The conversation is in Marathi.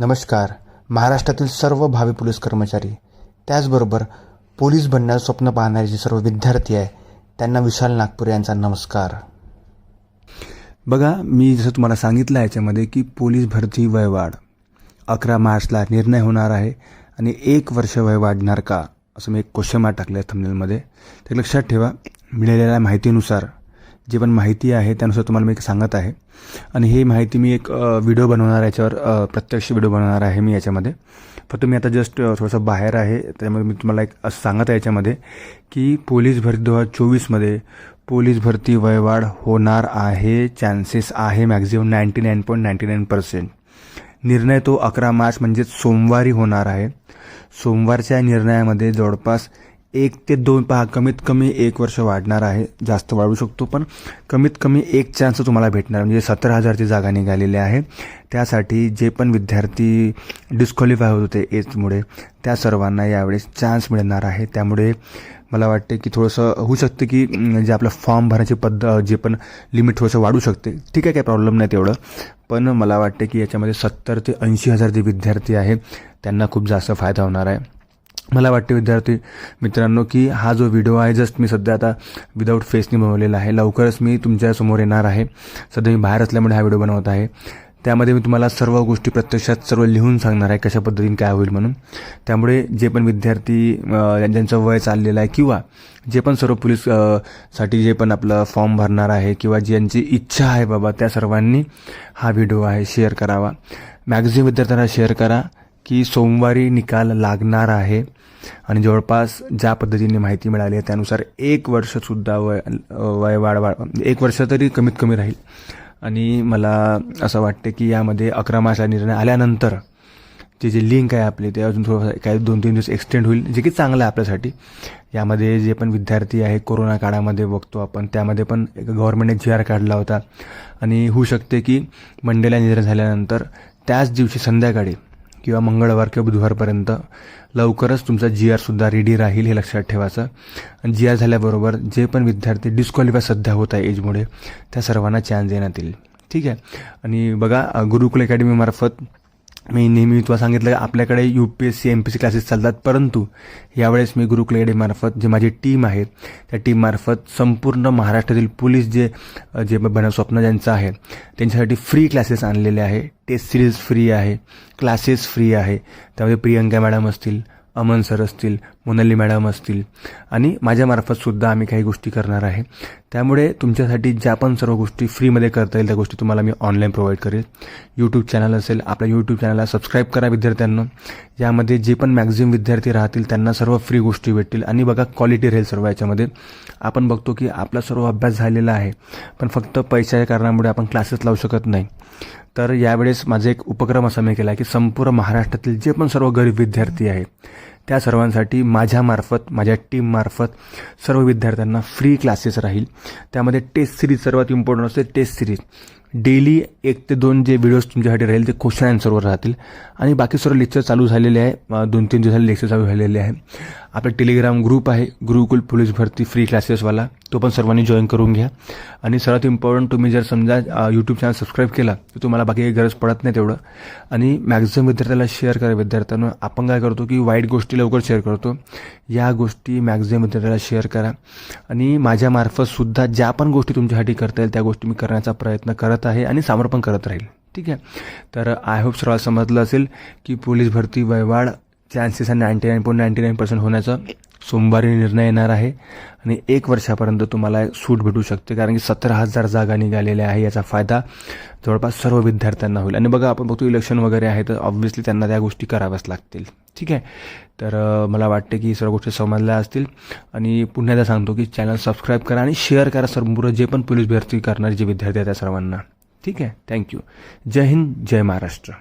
नमस्कार. महाराष्ट्रातील सर्व भावी पोलीस कर्मचारी त्याचबरोबर पोलीस बनण्याचं स्वप्न पाहणारे जे सर्व विद्यार्थी आहे त्यांना विशाल नागपूर यांचा नमस्कार. बघा मी जसं तुम्हाला सांगितलं आहे याच्यामध्ये की पोलीस भरती वयवाढ अकरा मार्चला निर्णय होणार आहे आणि एक वर्ष वय वाढणार का असं मी एक क्वेश्चन मार्क टाकलं आहे थमनेलमध्ये ते लक्षात ठेवा मिळालेल्या माहितीनुसार जे पण माहिती आहे त्यानुसार तुम्हाला मी एक सांगत आहे. आणि ही माहिती मी एक व्हिडिओ बनवणार याच्यावर प्रत्यक्ष व्हिडिओ बनवणार आहे मी याच्यामध्ये. फक्त मी आता जस्ट थोडंसं बाहेर आहे त्यामुळे मी तुम्हाला एक असं सांगत आहे याच्यामध्ये की पोलीस भरती दोन हजार चोवीसमध्ये पोलीस भरती वयवाढ होणार आहे चान्सेस आहे maximum ninety nine point ninety nine percent निर्णय तो अकरा मार्च म्हणजे सोमवारी होणार आहे. सोमवारच्या निर्णयामध्ये जवळपास एक ते दोन पहा कमीत कमी एक वर्ष वाढणार आहे जास्त वाढू शकतो पण कमीत कमी एक चान्स तुम्हाला भेटणार म्हणजे सतरा हजारची जागा निघालेली आहे. त्यासाठी जे पण विद्यार्थी डिस्क्वालिफाय होत होते एजमुळे त्या सर्वांना यावेळेस चान्स मिळणार आहे. त्यामुळे मला वाटते की थोडंसं होऊ शकतं की जे आपलं फॉर्म भरायची पद्धत जे पण लिमिट थोडंसं वाढू शकते. ठीक आहे काही प्रॉब्लेम नाही तेवढं. पण मला वाटते की याच्यामध्ये सत्तर ते ऐंशी हजार जे विद्यार्थी आहे त्यांना खूप जास्त फायदा होणार आहे. मला वाटते विद्यार्थी मित्रांनो की हा जो व्हिडिओ आहे जस्ट मी सध्या आता विदाऊट फेसने बनवलेला आहे. लवकरच मी तुमच्यासमोर येणार आहे. सध्या मी बाहेर असल्यामुळे हा व्हिडिओ बनवत आहे. त्यामध्ये मी तुम्हाला सर्व गोष्टी प्रत्यक्षात सर्व लिहून सांगणार आहे कशा पद्धतीने काय होईल म्हणून. त्यामुळे जे पण विद्यार्थी ज्यांचं वय चाललेलं आहे किंवा जे पण सर्व पोलीससाठी जे पण आपलं फॉर्म भरणार आहे किंवा ज्यांची इच्छा आहे बाबा त्या सर्वांनी हा व्हिडिओ आहे शेअर करावा. मॅक्झिमम विद्यार्थ्यांना शेअर करा. की सोमवारी निकाल लागणार आहे. आणि जवळपास ज्या पद्धतीने माहिती मिळाली आहे त्यानुसार एक वर्षसुद्धा वय वय वाढ वाढ एक वर्ष तरी कमीत कमी राहील. आणि मला असं वाटते की यामध्ये अकरा मार्चला निर्णय आल्यानंतर जे जे लिंक आहे आपले ते अजून थोडं काही दोन तीन दिवस एक्सटेंड होईल जे की चांगलं आहे आपल्यासाठी. यामध्ये जे पण विद्यार्थी आहे कोरोना काळामध्ये बघतो आपण त्यामध्ये पण एक गव्हर्नमेंटने जी आर काढला होता. आणि होऊ शकते की मंडेला निर्णय झाल्यानंतर त्याच दिवशी संध्याकाळी किंवा मंगळवार किंवा बुधवारपर्यंत लवकरच तुमचा जी आरसुद्धा रेडी राहील हे लक्षात ठेवायचं. आणि जी आर झाल्याबरोबर जे पण विद्यार्थी डिस्क्वालिफाय सध्या होत आहे एजमुळे त्या सर्वांना चान्स देण्यात येईल. ठीक आहे? आणि बघा गुरुकुल अकॅडमीमार्फत मी नेहमी तुला सांगितलं आपल्याकडे U P S C M P C classes चालतात परंतु यावेळेस मी गुरु क्लेडेमार्फत जे माझी टीम आहे त्या टीममार्फत संपूर्ण महाराष्ट्रातील पोलीस जे जे बन स्वप्न ज्यांचं आहे त्यांच्यासाठी फ्री क्लासेस आणलेले आहे. टेस्ट सिरीज फ्री आहे क्लासेस फ्री आहे. त्यामध्ये प्रियंका मॅडम असतील अमन सर असतील मोनाली मॅडम असतील. आणि माझ्यामार्फतसुद्धा आम्ही काही गोष्टी करणार आहे. त्यामुळे तुमच्यासाठी ज्या पण सर्व गोष्टी फ्रीमध्ये करता येईल त्या गोष्टी तुम्हाला मी ऑनलाईन प्रोव्हाइड करेल. यूट्यूब चॅनल असेल आपल्या यूट्यूब चॅनलला सबस्क्राईब करा विद्यार्थ्यांना. यामध्ये जे पण मॅक्झिमम विद्यार्थी राहतील त्यांना सर्व फ्री गोष्टी भेटतील. आणि बघा क्वालिटी राहील सर्व याच्यामध्ये. आपण बघतो की आपला सर्व अभ्यास झालेला आहे पण फक्त पैशाच्या कारणामुळे आपण क्लासेस लावू शकत नाही. तर यावेळेस माझा एक उपक्रम असा मी केला की संपूर्ण महाराष्ट्रातील जे पण सर्व गरीब विद्यार्थी आहेत त्या सर्वांसाठी माझ्यामार्फत माझ्या टीममार्फत सर्व विद्यार्थ्यांना फ्री क्लासेस राहील. त्यामध्ये टेस्ट सिरीज सर्वात इम्पॉर्टंट असते टेस्ट सिरीज डेली एक ते दोन जे व्हिडिओज तुमच्यासाठी राहील ते क्वेश्चन आन्सरवर राहतील. आणि बाकी सर्व लेक्चर चालू झालेले आहे दोन तीन दिवसाला लेक्चर चालू झालेले आहे. आपला टेलिग्राम ग्रुप आहे. गुरुकुल पोलीस भरती फ्री क्लासेसवाला तो पण सर्वांनी जॉईन करून घ्या. आणि सर्वात इम्पॉर्टंट तुम्ही जर समजा यूट्यूब चॅनल सबस्क्राईब केला तर तुम्हाला बाकी काही गरज पडत नाही तेवढं. आणि मॅक्झिमम विद्यार्थ्याला शेअर करा विद्यार्थ्यांना. आपण काय करतो की वाईट गोष्टी लवकर शेअर करतो. या गोष्टी मॅक्झिमम विद्यार्थ्याला शेअर करा. आणि माझ्यामार्फतसुद्धा ज्या पण गोष्टी तुमच्यासाठी करता येईल त्या गोष्टी मी करण्याचा प्रयत्न करत आहे आणि समर्पण करत राहील. ठीक आहे? तर आय होप सर्वांना समजलं असेल की पोलीस भरती वयवाढ चान्सेस आहे ninety nine point ninety nine percent होण्याचा सोमवारी निर्णय येणार आहे. आणि एक वर्षापर्यंत तुम्हाला सूट भेटू शकते कारण की सतरा हजार जागा निघालेल्या आहे याचा फायदा जवळपास सर्व विद्यार्थ्यांना होईल. आणि बघा आपण बघतो इलेक्शन वगैरे आहे तर ऑब्व्हियसली त्यांना त्या गोष्टी कराव्याच लागतील. ठीक आहे? तर मला वाटते की सर्व गोष्टी समजल्या असतील. आणि पुन्हा एकदा सांगतो की चॅनल सबस्क्राईब करा आणि शेअर करा संपूर्ण जे पण पोलीस भरती करणारे जे विद्यार्थी आहेत त्या सर्वांना. ठीक आहे? थँक्यू जय हिंद जय महाराष्ट्र.